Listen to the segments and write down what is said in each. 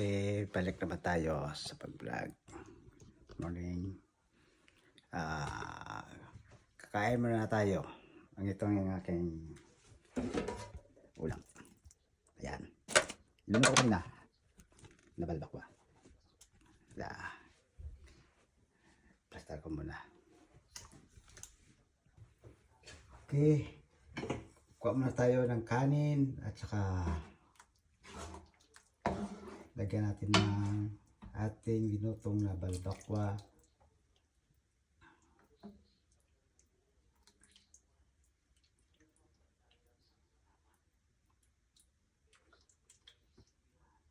Okay, balik naman tayo sa pag-vlog. Morning. Ah, kakain muna na tayo. Ang itong yung aking ulam. Ayan. Ilan ako kanina? Nabalbak ba? Da. Plastar ko muna. Okay. Kuha muna tayo ng kanin at saka lagyan natin ng ating ginutong na balbakwa.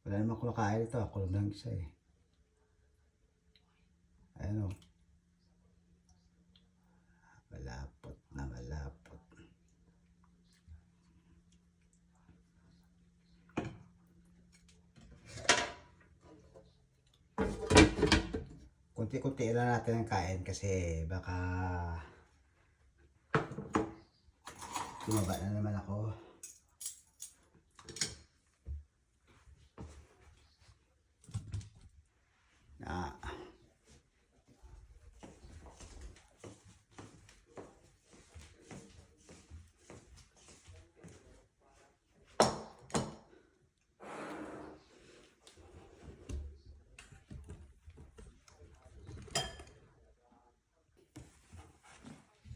Wala naman kumakain ito. Ako lang isa eh. Ayan o. Kunti-kunti lang natin ang kain kasi baka tumaba na naman ako. Na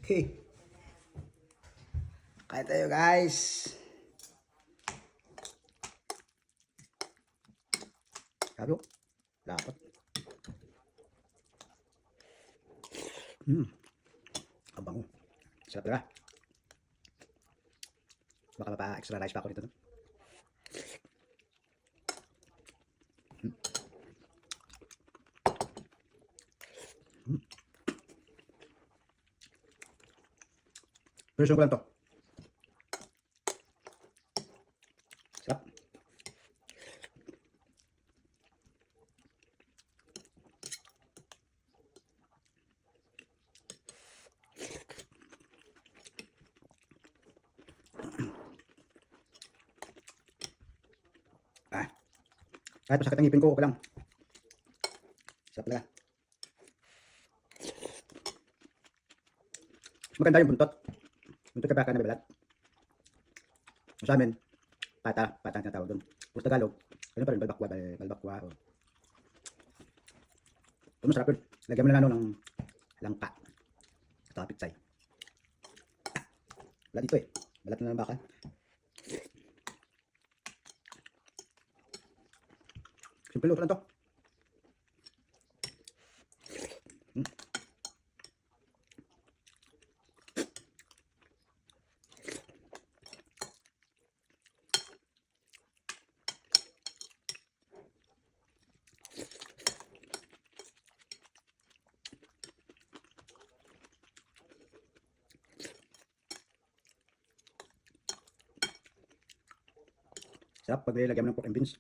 Okay. Kain tayo guys. Sabi ko, dapat. Hmm. Abango. Sarap talaga. Baka mapa extra rice pa ako dito. No? Version ko lang to. Sarap. Ah. Kahit masakit ang ngipin ko, okay lang. Sarap talaga. Maganda yung buntot. Buntot ka baka na balat. Sa amin, pata, pata ang tinatawag doon. Puro Tagalog, ano pa rin, balbakwa, bal, balbakwa. O. Ito masarap yun. Lagyan mo na ano ng langka. Ito kapitsay. Wala dito eh. Balat na ng baka. Simple luto lang to. Sarap pag nilagyan mo ng pork and beans.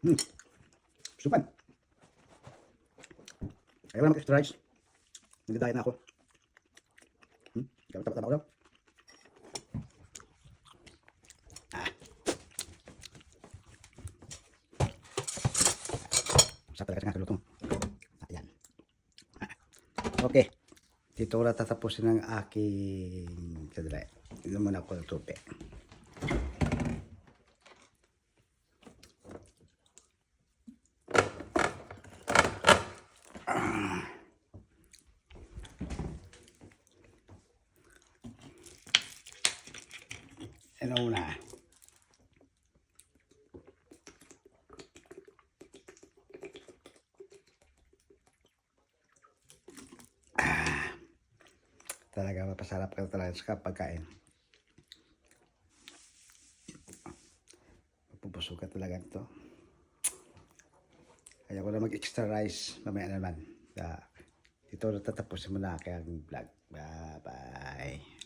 Hmm. Supan. Ayaw lang mag-extra rice. Nagdadaya na ako. Hmm? Ikaw tama-tama ko daw. Ah. Sa talaga sa lutong. Ayan. Ah. Okay. Dito ko na tatapusin ang aking... Sadali. Inom muna ako ng tubig. Ano una? Talaga mapasarap ka talaga sa pagkain. Mapupusog ka talaga ito. Kaya ko na mag-extra rice mamaya naman. Uh, ito na tatapusin mo na aking vlog. Bye-bye.